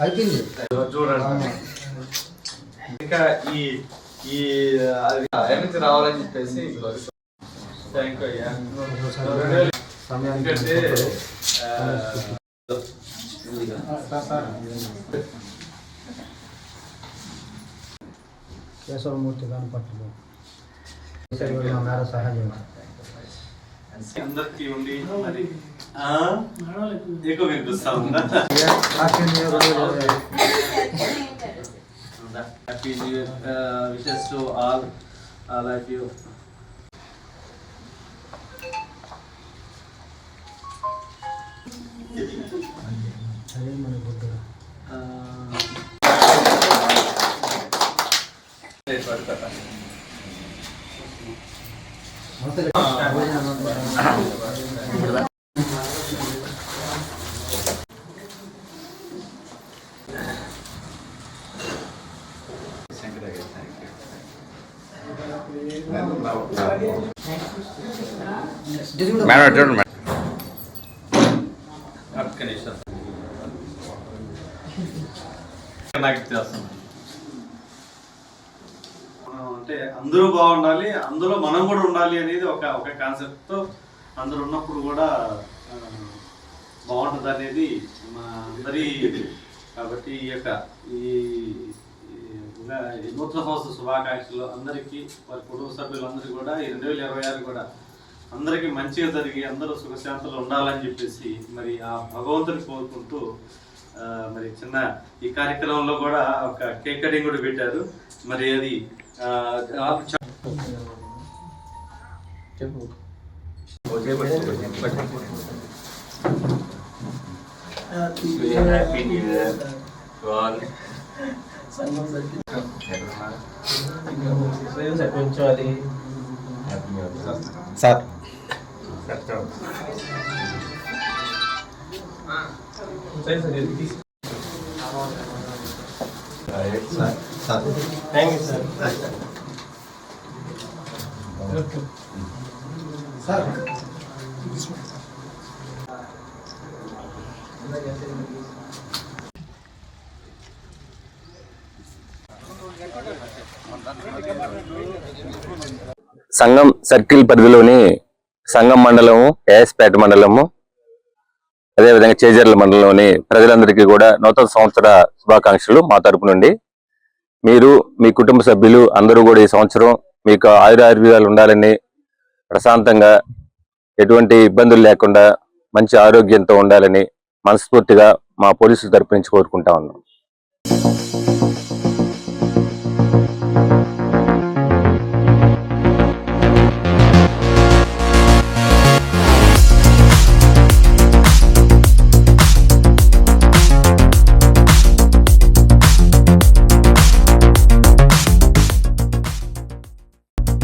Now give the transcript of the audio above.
అయిపోయింది. చూడండి. ఇంకా ఈ ఈ నుంచి రావాలని చెప్పేసి థ్యాంక్ అయ్యా సమయానికి ఎందుకంటే కేశవమూర్తి మేర సహాయం అందరికి ఉండి మరి ఆ? ఎక్కువ వినిపిస్తా ఉందా happy new year wishes to all all of you అదే మన మేడం మేడం నాకు మనం అంటే అందరూ బాగుండాలి అందులో మనం కూడా ఉండాలి అనేది ఒక ఒక కాన్సెప్ట్తో అందరూ ఉన్నప్పుడు కూడా ఆ, బాగుంటుంది అనేది మా అందరి కాబట్టి ఈ యొక్క ఈ నూతన సంవత్సర శుభాకాంక్షలు అందరికీ వారి కుటుంబ సభ్యులందరికీ కూడా ఈ రెండు వేల ఇరవై ఆరు కూడా అందరికీ మంచిగా జరిగి అందరూ సుఖశాంతులు ఉండాలని చెప్పేసి మరి ఆ భగవంతుని కోరుకుంటూ ఆ, మరి చిన్న ఈ కార్యక్రమంలో కూడా ఒక కేక్ కటింగ్ కూడా పెట్టారు. మరి అది ఆ, ఆ, చ- happy new year sat sat dạ. dạ. dạ. thank you sir. Sir this one సంఘం సర్కిల్ పరిధిలోని సంఘం మండలము ఏఎస్పేట మండలము అదేవిధంగా చేజర్ల మండలంలోని ప్రజలందరికీ కూడా నూతన సంవత్సర శుభాకాంక్షలు మా తరపు నుండి. మీరు మీ కుటుంబ సభ్యులు అందరూ కూడా ఈ సంవత్సరం మీకు ఆయురాయుర్వేదాలు ఉండాలని ప్రశాంతంగా ఎటువంటి ఇబ్బందులు లేకుండా మంచి ఆరోగ్యంతో ఉండాలని మనస్ఫూర్తిగా మా పోలీసుల తరపు నుంచి కోరుకుంటా ఉన్నాం.